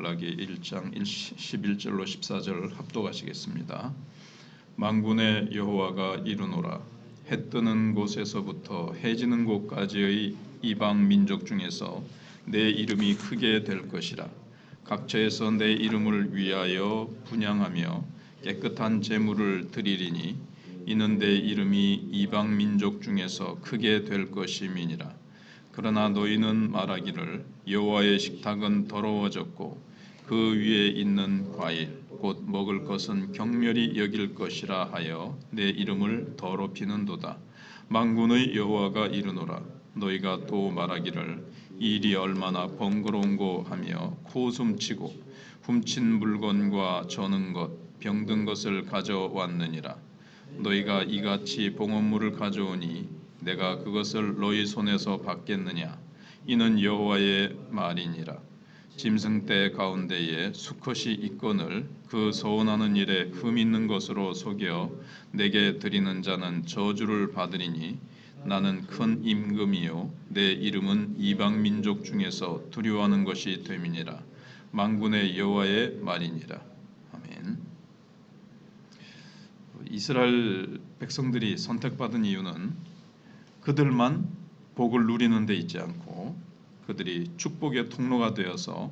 말라기 1장 11절로 14절 합독하시겠습니다. 만군의 여호와가 이르노라 해 뜨는 곳에서부터 해 지는 곳까지의 이방 민족 중에서 내 이름이 크게 될 것이라 각처에서 내 이름을 위하여 분양하며 깨끗한 제물을 드리리니 이는 내 이름이 이방 민족 중에서 크게 될 것임이니라 그러나 너희는 말하기를 여호와의 식탁은 더러워졌고 그 위에 있는 과일 곧 먹을 것은 경멸이 여길 것이라 하여 내 이름을 더럽히는도다. 만군의 여호와가 이르노라 너희가 또 말하기를 이 일이 얼마나 번거로운고 하며 코숨치고 훔친 물건과 저는 것 병든 것을 가져왔느니라. 너희가 이같이 봉헌물을 가져오니 내가 그것을 너희 손에서 받겠느냐? 이는 여호와의 말이니라 짐승 때 가운데에 수컷이 있거늘 그 서원하는 일에 흠 있는 것으로 속여 내게 드리는 자는 저주를 받으리니 나는 큰 임금이요 내 이름은 이방 민족 중에서 두려워하는 것이 됨이니라 만군의 여호와의 말이니라 아멘. 이스라엘 백성들이 선택받은 이유는 그들만 복을 누리는 데 있지 않고 그들이 축복의 통로가 되어서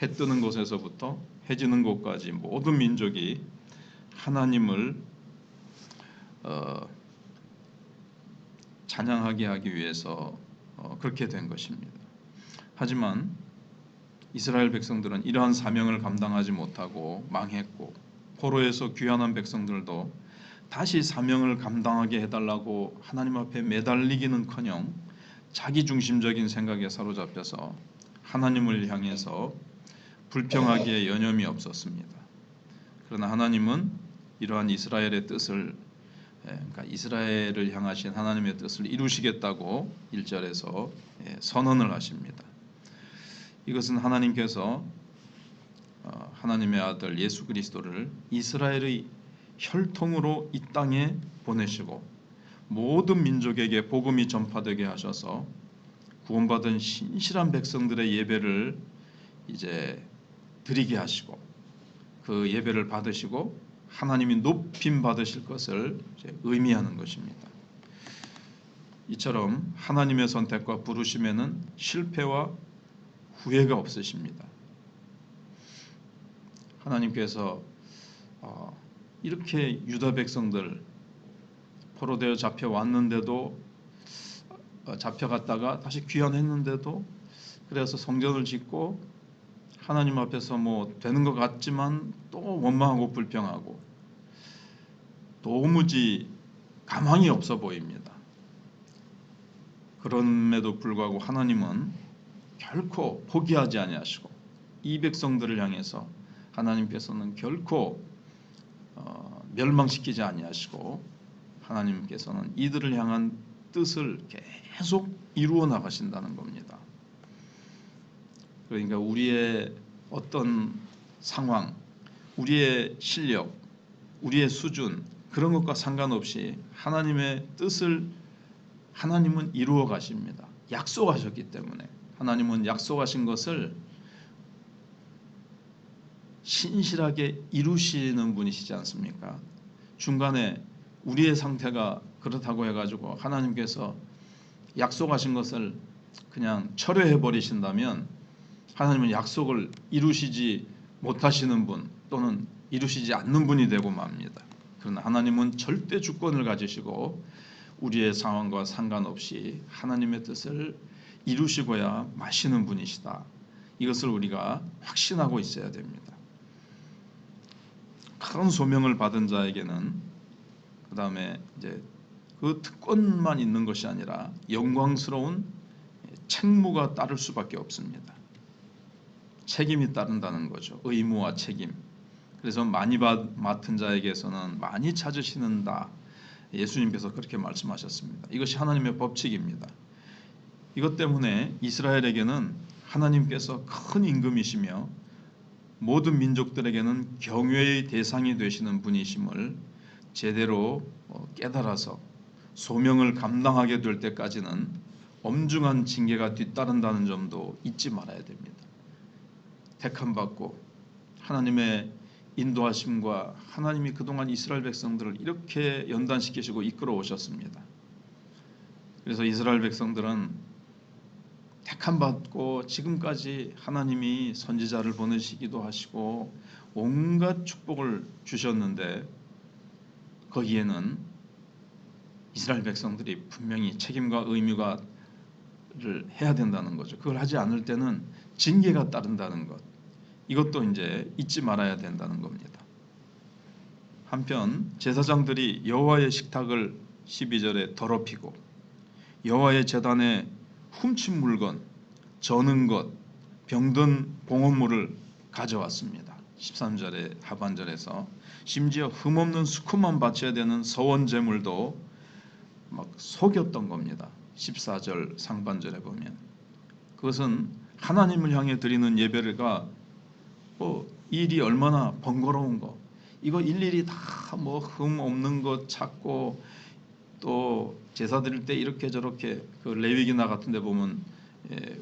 해 뜨는 곳에서부터 해 지는 곳까지 모든 민족이 하나님을 어, 찬양하게 하기 위해서 어, 그렇게 된 것입니다. 하지만 이스라엘 백성들은 이러한 사명을 감당하지 못하고 망했고 포로에서 귀환한 백성들도 다시 사명을 감당하게 해달라고 하나님 앞에 매달리기는커녕 자기 중심적인 생각에 사로잡혀서 하나님을 향해서 불평하기에 여념이 없었습니다. 그러나 하나님은 이러한 이스라엘의 뜻을 예, 그러니까 이스라엘을 향하신 하나님의 뜻을 이루시겠다고 1절에서 예, 선언을 하십니다. 이것은 하나님께서 어, 하나님의 아들 예수 그리스도를 이스라엘의 혈통으로 이 땅에 보내시고 모든 민족에게 복음이 전파되게 하셔서 구원받은 신실한 백성들의 예배를 이제 드리게 하시고 그 예배를 받으시고 하나님이 높임 받으실 것을 의미하는 것입니다. 이처럼 하나님의 선택과 부르심에는 실패와 후회가 없으십니다. 하나님께서 어, 이렇게 유다 백성들 포로되어 잡혀 왔는데도 어, 잡혀갔다가 다시 귀환했는데도 그래서 성전을 짓고 하나님 앞에서 뭐 되는 것 같지만 또 원망하고 불평하고 도무지 가망이 없어 보입니다. 그럼에도 불구하고 하나님은 결코 포기하지 아니하시고 이 백성들을 향해서 하나님께서는 결코 어, 멸망시키지 아니하시고 하나님께서는 이들을 향한 뜻을 계속 이루어 나가신다는 겁니다. 그러니까 우리의 어떤 상황, 우리의 실력, 우리의 수준 그런 것과 상관없이 하나님의 뜻을 하나님은 이루어 가십니다. 약속하셨기 때문에 하나님은 약속하신 것을 신실하게 이루시는 분이시지 않습니까? 중간에 우리의 상태가 그렇다고 해가지고 하나님께서 약속하신 것을 그냥 철회해 버리신다면 하나님은 약속을 이루시지 못하시는 분 또는 이루시지 않는 분이 되고 맙니다. 그러나 하나님은 절대 주권을 가지시고 우리의 상황과 상관없이 하나님의 뜻을 이루시고야 마시는 분이시다. 이것을 우리가 확신하고 있어야 됩니다. 큰 소명을 받은 자에게는 그 다음에 이제 그 특권만 있는 것이 아니라 영광스러운 책무가 따를 수밖에 없습니다. 책임이 따른다는 거죠. 의무와 책임. 그래서 많이 맡은 자에게서는 많이 찾으시는다. 예수님께서 그렇게 말씀하셨습니다. 이것이 하나님의 법칙입니다. 이것 때문에 이스라엘에게는 하나님께서 큰 임금이시며 모든 민족들에게는 경외의 대상이 되시는 분이심을 제대로 어, 깨달아서 소명을 감당하게 될 때까지는 엄중한 징계가 뒤따른다는 점도 잊지 말아야 됩니다. 택함 받고 하나님의 인도하심과 하나님이 그동안 이스라엘 백성들을 이렇게 연단시키시고 이끌어 오셨습니다. 그래서 이스라엘 백성들은 택함 받고 지금까지 하나님이 선지자를 보내시기도 하시고 온갖 축복을 주셨는데 거기에는 이스라엘 백성들이 분명히 책임과 의무가 를 해야 된다는 거죠. 그걸 하지 않을 때는 징계가 따른다는 것. 이것도 이제 잊지 말아야 된다는 겁니다. 한편 제사장들이 여호와의 식탁을 12절에 더럽히고 여호와의 제단에 훔친 물건, 저는 것, 병든 봉헌물을 가져왔습니다. 13절의 하반절에서 심지어 흠없는 수컷만 바쳐야 되는 서원 제물도 막 속였던 겁니다. 14절 상반절에 보면 그것은 하나님을 향해 드리는 예배가 뭐 일이 얼마나 번거로운 거 이거 일일이 다 뭐 흠 없는 것 찾고 또 제사 드릴 때 이렇게 저렇게 그 레위기나 같은 데 보면 예,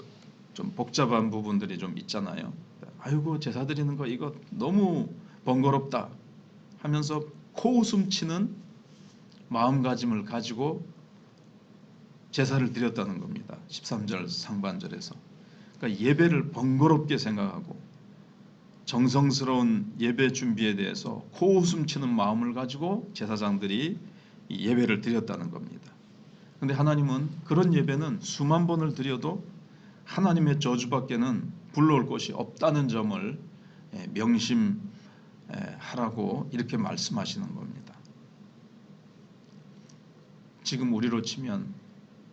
좀 복잡한 부분들이 좀 있잖아요. 아이고 제사 드리는 거 이거 너무 번거롭다 하면서 코웃음 치는 마음가짐을 가지고 제사를 드렸다는 겁니다. 13절 상반절에서. 그러니까 예배를 번거롭게 생각하고 정성스러운 예배 준비에 대해서 코웃음 치는 마음을 가지고 제사장들이 이 예배를 드렸다는 겁니다. 근데 하나님은 그런 예배는 수만 번을 드려도 하나님의 저주밖에는 불러올 것이 없다는 점을 예, 명심하라고 이렇게 말씀하시는 겁니다. 지금 우리로 치면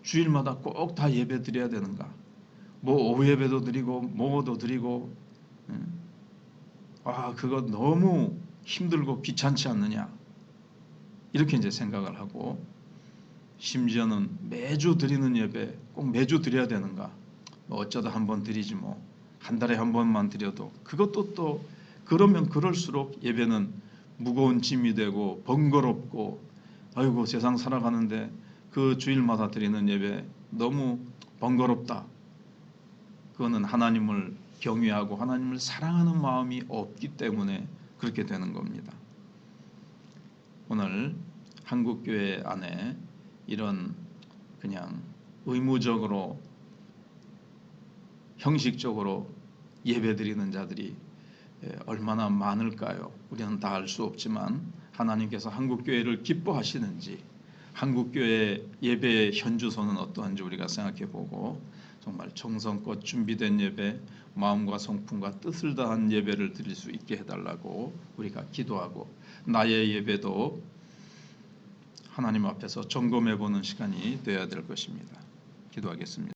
주일마다 꼭 다 예배 드려야 되는가? 뭐 오후 예배도 드리고 뭐도 드리고 음. 아 그거 너무 힘들고 귀찮지 않느냐? 이렇게 이제 생각을 하고 심지어는 매주 드리는 예배 꼭 매주 드려야 되는가? 뭐 어쩌다 한 번 드리지 뭐 한 달에 한 번만 드려도 그것도 또 그러면 그럴수록 예배는 무거운 짐이 되고 번거롭고 아이고 세상 살아가는데 그 주일마다 드리는 예배 너무 번거롭다. 그거는 하나님을 경외하고 하나님을 사랑하는 마음이 없기 때문에 그렇게 되는 겁니다. 오늘 한국 교회 안에 이런 그냥 의무적으로 형식적으로 예배드리는 자들이 예, 얼마나 많을까요? 우리는 다 알 수 없지만 하나님께서 한국 교회를 기뻐하시는지 한국 교회 예배의 현주소는 어떠한지 우리가 생각해 보고 정말 정성껏 준비된 예배, 마음과 성품과 뜻을 다한 예배를 드릴 수 있게 해달라고 우리가 기도하고 나의 예배도 하나님 앞에서 점검해 보는 시간이 되어야 될 것입니다. 기도하겠습니다.